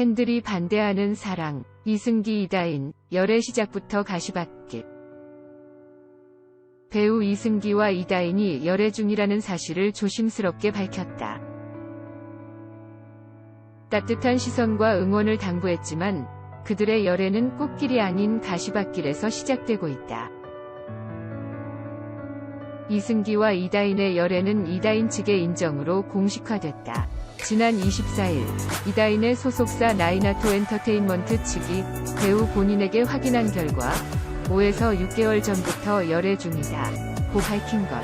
팬들이 반대하는 사랑, 이승기 이다인, 열애 시작부터 가시밭길. 배우 이승기와 이다인이 열애 중이라는 사실을 조심스럽게 밝혔다. 따뜻한 시선과 응원을 당부했지만 그들의 열애는 꽃길이 아닌 가시밭길에서 시작되고 있다. 이승기와 이다인의 열애는 이다인 측의 인정으로 공식화됐다. 지난 24일 이다인의 소속사 나이나토 엔터테인먼트 측이 배우 본인에게 확인한 결과 5에서 6개월 전부터 열애 중이다. 고 밝힌 것.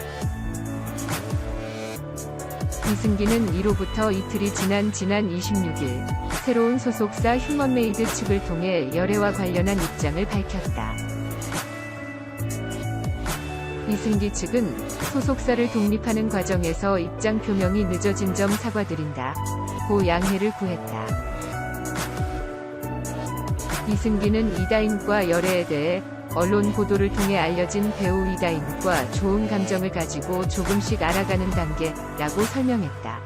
이승기는 이로부터 이틀이 지난 지난 26일 새로운 소속사 휴먼메이드 측을 통해 열애와 관련한 입장을 밝혔다. 이승기 측은 소속사를 독립하는 과정에서 입장 표명이 늦어진 점 사과드린다. 고 양해를 구했다. 이승기는 이다인과 열애에 대해 언론 보도를 통해 알려진 배우 이다인과 좋은 감정을 가지고 조금씩 알아가는 단계라고 설명했다.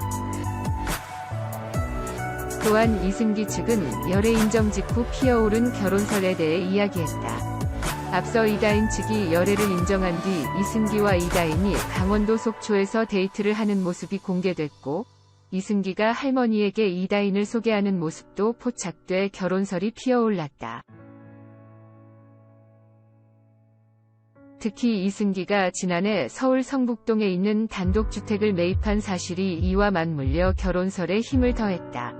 또한 이승기 측은 열애 인정 직후 피어오른 결혼 설에 대해 이야기했다. 앞서 이다인 측이 열애를 인정한 뒤 이승기와 이다인이 강원도 속초에서 데이트를 하는 모습이 공개됐고, 이승기가 할머니에게 이다인을 소개하는 모습도 포착돼 결혼설이 피어올랐다. 특히 이승기가 지난해 서울 성북동에 있는 단독주택을 매입한 사실이 이와 맞물려 결혼설에 힘을 더했다.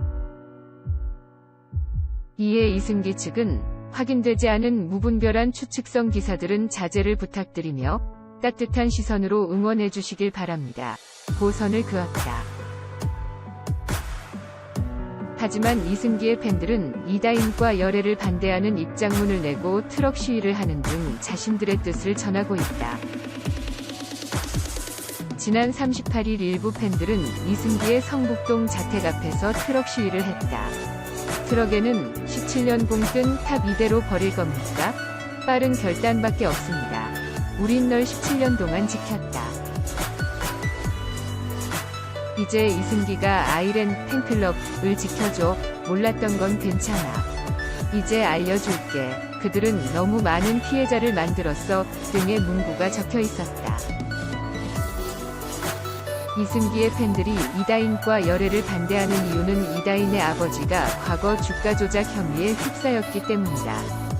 이에 이승기 측은 확인되지 않은 무분별한 추측성 기사들은 자제를 부탁드리며 따뜻한 시선으로 응원해 주시길 바랍니다. 고선을 그었다. 하지만 이승기의 팬들은 이다인과 열애를 반대하는 입장문을 내고 트럭 시위를 하는 등 자신들의 뜻을 전하고 있다. 지난 38일 일부 팬들은 이승기의 성북동 자택 앞에서 트럭 시위를 했다. 트럭에는 17년 공뜬 탑 이대로 버릴 겁니까? 빠른 결단밖에 없습니다. 우린 널 17년 동안 지켰다. 이제 이승기가 아이랜 팬클럽을 지켜줘. 몰랐던 건 괜찮아. 이제 알려줄게. 그들은 너무 많은 피해자를 만들었어. 등의 문구가 적혀 있었다. 이승기의 팬들이 이다인과 열애를 반대하는 이유는 이다인의 아버지가 과거 주가 조작 혐의에 휩싸였기 때문이다.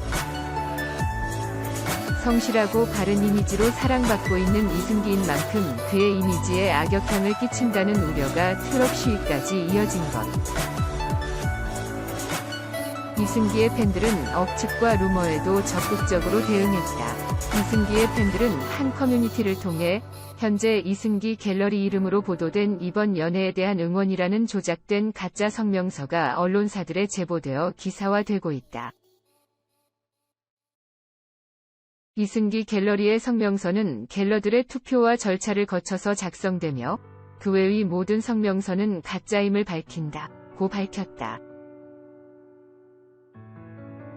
성실하고 바른 이미지로 사랑받고 있는 이승기인 만큼 그의 이미지에 악영향을 끼친다는 우려가 트럭 시위까지 이어진 것. 이승기의 팬들은 억측과 루머에도 적극적으로 대응했다. 이승기의 팬들은 한 커뮤니티를 통해 현재 이승기 갤러리 이름으로 보도된 이번 연애에 대한 응원이라는 조작된 가짜 성명서가 언론사들에 제보되어 기사화되고 있다. 이승기 갤러리의 성명서는 갤러들의 투표와 절차를 거쳐서 작성되며 그 외의 모든 성명서는 가짜임을 밝힌다. 고 밝혔다.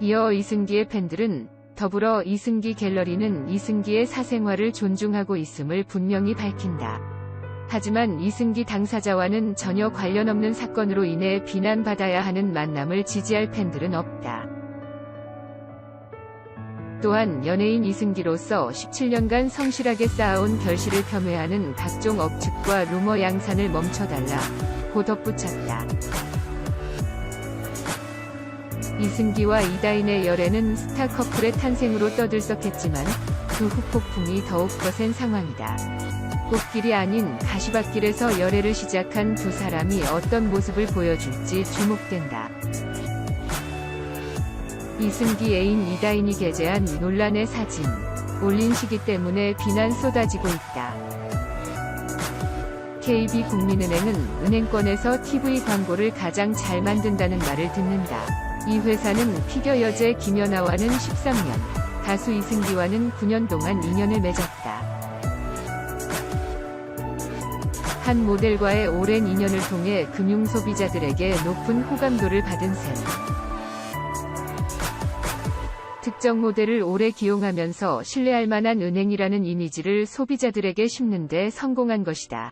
이어 이승기의 팬들은 더불어 이승기 갤러리는 이승기의 사생활을 존중하고 있음을 분명히 밝힌다. 하지만 이승기 당사자와는 전혀 관련 없는 사건으로 인해 비난받아야 하는 만남을 지지할 팬들은 없다. 또한 연예인 이승기로서 17년간 성실하게 쌓아온 결실을 폄훼하는 각종 억측과 루머 양산을 멈춰달라. 고 덧붙였다. 이승기와 이다인의 열애는 스타 커플의 탄생으로 떠들썩했지만 그 후폭풍이 더욱 거센 상황이다. 꽃길이 아닌 가시밭길에서 열애를 시작한 두 사람이 어떤 모습을 보여줄지 주목된다. 이승기 애인 이다인이 게재한 논란의 사진. 올린 시기 때문에 비난 쏟아지고 있다. KB국민은행은 은행권에서 TV 광고를 가장 잘 만든다는 말을 듣는다. 이 회사는 피겨 여제 김연아와는 13년, 가수 이승기와는 9년 동안 인연을 맺었다. 한 모델과의 오랜 인연을 통해 금융 소비자들에게 높은 호감도를 받은 셈. 특정 모델을 오래 기용하면서 신뢰할 만한 은행이라는 이미지를 소비자들에게 심는데 성공한 것이다.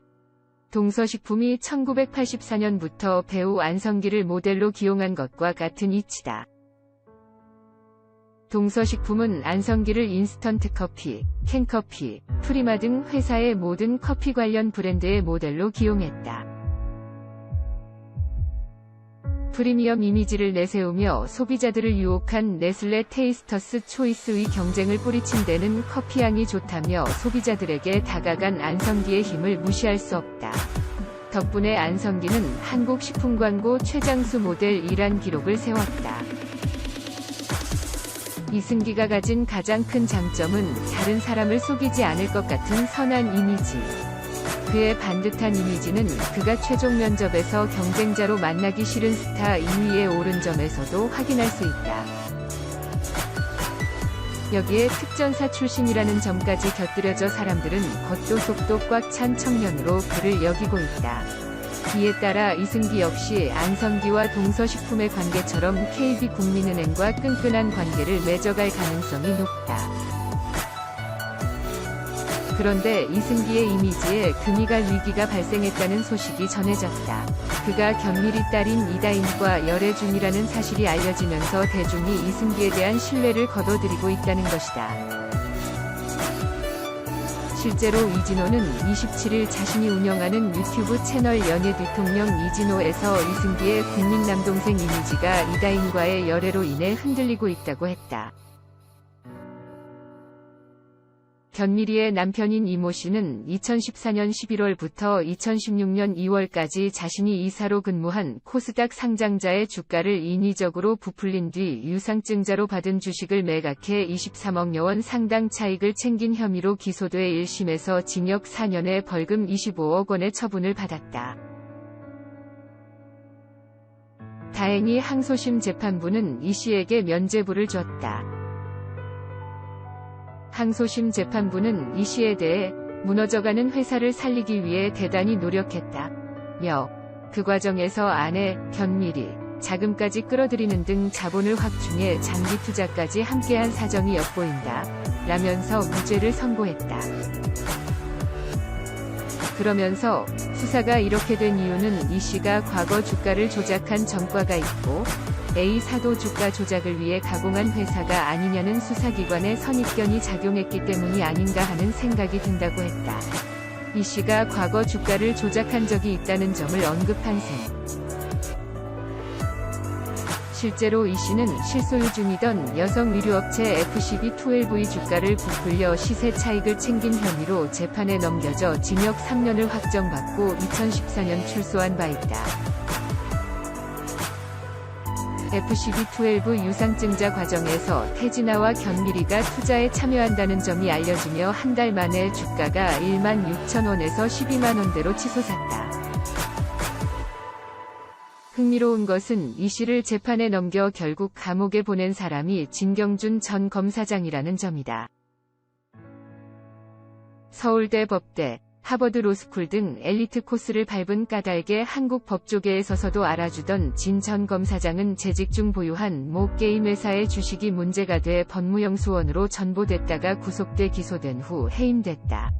동서식품이 1984년부터 배우 안성기를 모델로 기용한 것과 같은 이치다. 동서식품은 안성기를 인스턴트 커피, 캔커피, 프리마 등 회사의 모든 커피 관련 브랜드의 모델로 기용했다. 프리미엄 이미지를 내세우며 소비자들을 유혹한 네슬레 테이스터스 초이스의 경쟁을 뿌리친 데는 커피향이 좋다며 소비자들에게 다가간 안성기의 힘을 무시할 수 없다. 덕분에 안성기는 한국 식품 광고 최장수 모델 1란 기록을 세웠다. 이승기가 가진 가장 큰 장점은 다른 사람을 속이지 않을 것 같은 선한 이미지. 그의 반듯한 이미지는 그가 최종 면접에서 경쟁자로 만나기 싫은 스타 2위에 오른 점에서도 확인할 수 있다. 여기에 특전사 출신이라는 점까지 곁들여져 사람들은 겉도 속도 꽉 찬 청년으로 그를 여기고 있다. 이에 따라 이승기 역시 안성기와 동서식품의 관계처럼 KB국민은행과 끈끈한 관계를 맺어갈 가능성이 높다. 그런데 이승기의 이미지에 금이 갈 위기가 발생했다는 소식이 전해졌다. 그가 견미리 딸인 이다인과 열애 중이라는 사실이 알려지면서 대중이 이승기에 대한 신뢰를 거둬들이고 있다는 것이다. 실제로 이진호는 27일 자신이 운영하는 유튜브 채널 연예 대통령 이진호에서 이승기의 국민 남동생 이미지가 이다인과의 열애로 인해 흔들리고 있다고 했다. 견미리의 남편인 이모 씨는 2014년 11월부터 2016년 2월까지 자신이 이사로 근무한 코스닥 상장자의 주가를 인위적으로 부풀린 뒤 유상증자로 받은 주식을 매각해 23억 원 상당 차익을 챙긴 혐의로 기소돼 1심에서 징역 4년에 벌금 25억 원의 처분을 받았다. 다행히 항소심 재판부는 이 씨에게 면죄부를 줬다. 항소심 재판부는 이 씨에 대해 무너져가는 회사를 살리기 위해 대단히 노력했다. 며, 그 과정에서 아내, 견미리, 자금까지 끌어들이는 등 자본을 확충해 장기 투자까지 함께한 사정이 엿보인다. 라면서 무죄를 선고했다. 그러면서 수사가 이렇게 된 이유는 이 씨가 과거 주가를 조작한 전과가 있고 A 사도 주가 조작을 위해 가공한 회사가 아니냐는 수사기관의 선입견이 작용했기 때문이 아닌가 하는 생각이 든다고 했다. 이 씨가 과거 주가를 조작한 적이 있다는 점을 언급한 셈. 실제로 이 씨는 실소유 중이던 여성 의류업체 FCB12의 주가를 부풀려 시세 차익을 챙긴 혐의로 재판에 넘겨져 징역 3년을 확정받고 2014년 출소한 바 있다. FCB12 유상증자 과정에서 태진아와 견미리가 투자에 참여한다는 점이 알려지며 한 달 만에 주가가 1만 6천 원에서 12만 원대로 치솟았다. 흥미로운 것은 이 씨를 재판에 넘겨 결국 감옥에 보낸 사람이 진경준 전 검사장이라는 점이다. 서울대 법대, 하버드 로스쿨 등 엘리트 코스를 밟은 까닭에 한국 법조계에 서서도 알아주던 진 전 검사장은 재직 중 보유한 모 게임 회사의 주식이 문제가 돼 법무영수원으로 전보됐다가 구속돼 기소된 후 해임됐다.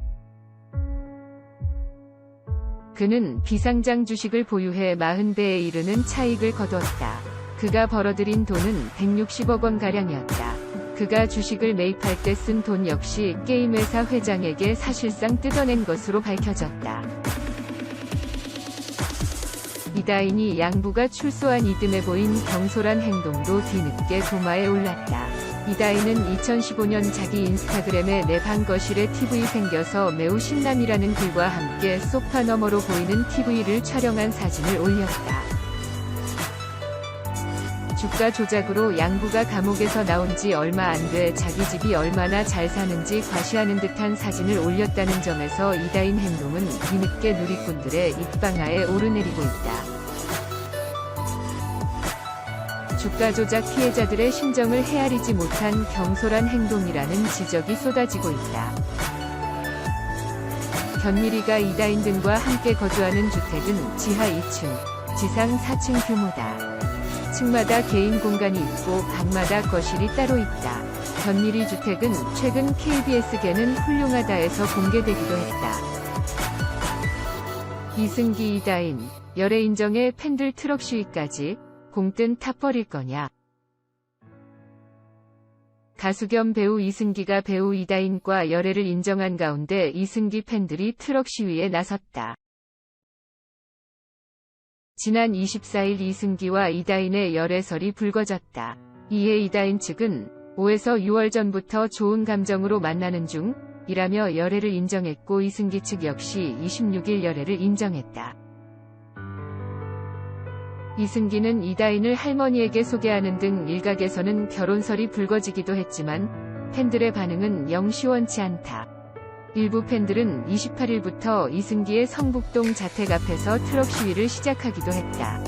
그는 비상장 주식을 보유해 40배에 이르는 차익을 거두었다. 그가 벌어들인 돈은 160억 원가량이었다. 그가 주식을 매입할 때 쓴 돈 역시 게임회사 회장에게 사실상 뜯어낸 것으로 밝혀졌다. 이다인이 양부가 출소한 이듬해 보인 경솔한 행동도 뒤늦게 도마에 올랐다. 이다인은 2015년 자기 인스타그램에 내 방 거실에 TV 생겨서 매우 신남이라는 글과 함께 소파 너머로 보이는 TV를 촬영한 사진을 올렸다. 주가 조작으로 양부가 감옥에서 나온 지 얼마 안 돼 자기 집이 얼마나 잘 사는지 과시하는 듯한 사진을 올렸다는 점에서 이다인 행동은 뒤늦게 누리꾼들의 입방아에 오르내리고 있다. 주가 조작 피해자들의 심정을 헤아리지 못한 경솔한 행동이라는 지적이 쏟아지고 있다. 견미리가 이다인 등과 함께 거주하는 주택은 지하 2층, 지상 4층 규모다. 층마다 개인 공간이 있고 방마다 거실이 따로 있다. 견미리 주택은 최근 KBS계는 훌륭하다에서 공개되기도 했다. 이승기 이다인, 열애 인정에 팬들 트럭 시위까지 공뜬 탑버릴 거냐. 가수 겸 배우 이승기가 배우 이다인과 열애를 인정한 가운데 이승기 팬들이 트럭 시위에 나섰다. 지난 24일 이승기와 이다인의 열애설이 불거졌다. 이에 이다인 측은 5에서 6월 전부터 좋은 감정으로 만나는 중 이라며 열애를 인정했고 이승기 측 역시 26일 열애를 인정했다. 이승기는 이다인을 할머니에게 소개하는 등 일각에서는 결혼설이 불거지기도 했지만 팬들의 반응은 영 시원치 않다. 일부 팬들은 28일부터 이승기의 성북동 자택 앞에서 트럭 시위를 시작하기도 했다.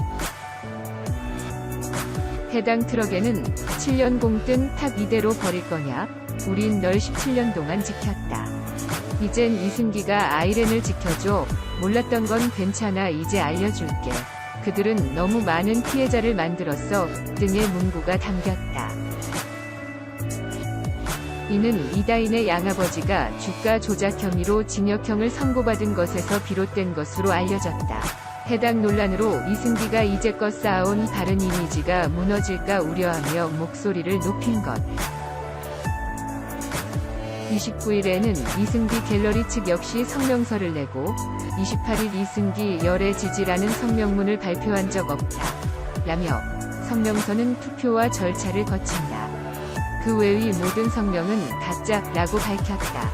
해당 트럭에는 7년 공뜬 탑 이대로 버릴 거냐? 우린 널 17년 동안 지켰다. 이젠 이승기가 아이렌을 지켜줘. 몰랐던 건 괜찮아. 이제 알려줄게. 그들은 너무 많은 피해자를 만들었어. 등의 문구가 담겼다. 이는 이다인의 양아버지가 주가 조작 혐의로 징역형을 선고받은 것에서 비롯된 것으로 알려졌다. 해당 논란으로 이승기가 이제껏 쌓아온 바른 이미지가 무너질까 우려하며 목소리를 높인 것. 29일에는 이승기 갤러리 측 역시 성명서를 내고 28일 이승기 열애 지지라는 성명문을 발표한 적 없다. 라며 성명서는 투표와 절차를 거친다. 그 외의 모든 성명은 가짜라고 밝혔다.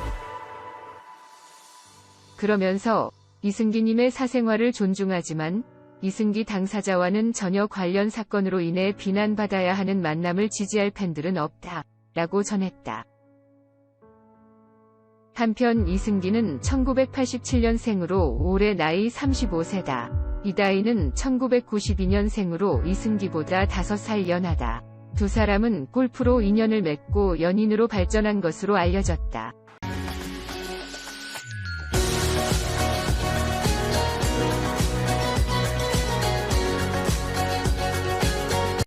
그러면서 이승기님의 사생활을 존중하지만 이승기 당사자와는 전혀 관련 사건으로 인해 비난받아야 하는 만남을 지지할 팬들은 없다. 라고 전했다. 한편 이승기는 1987년생으로 올해 나이 35세다. 이다희는 1992년생으로 이승기보다 5살 연하다. 두 사람은 골프로 인연을 맺고 연인으로 발전한 것으로 알려졌다.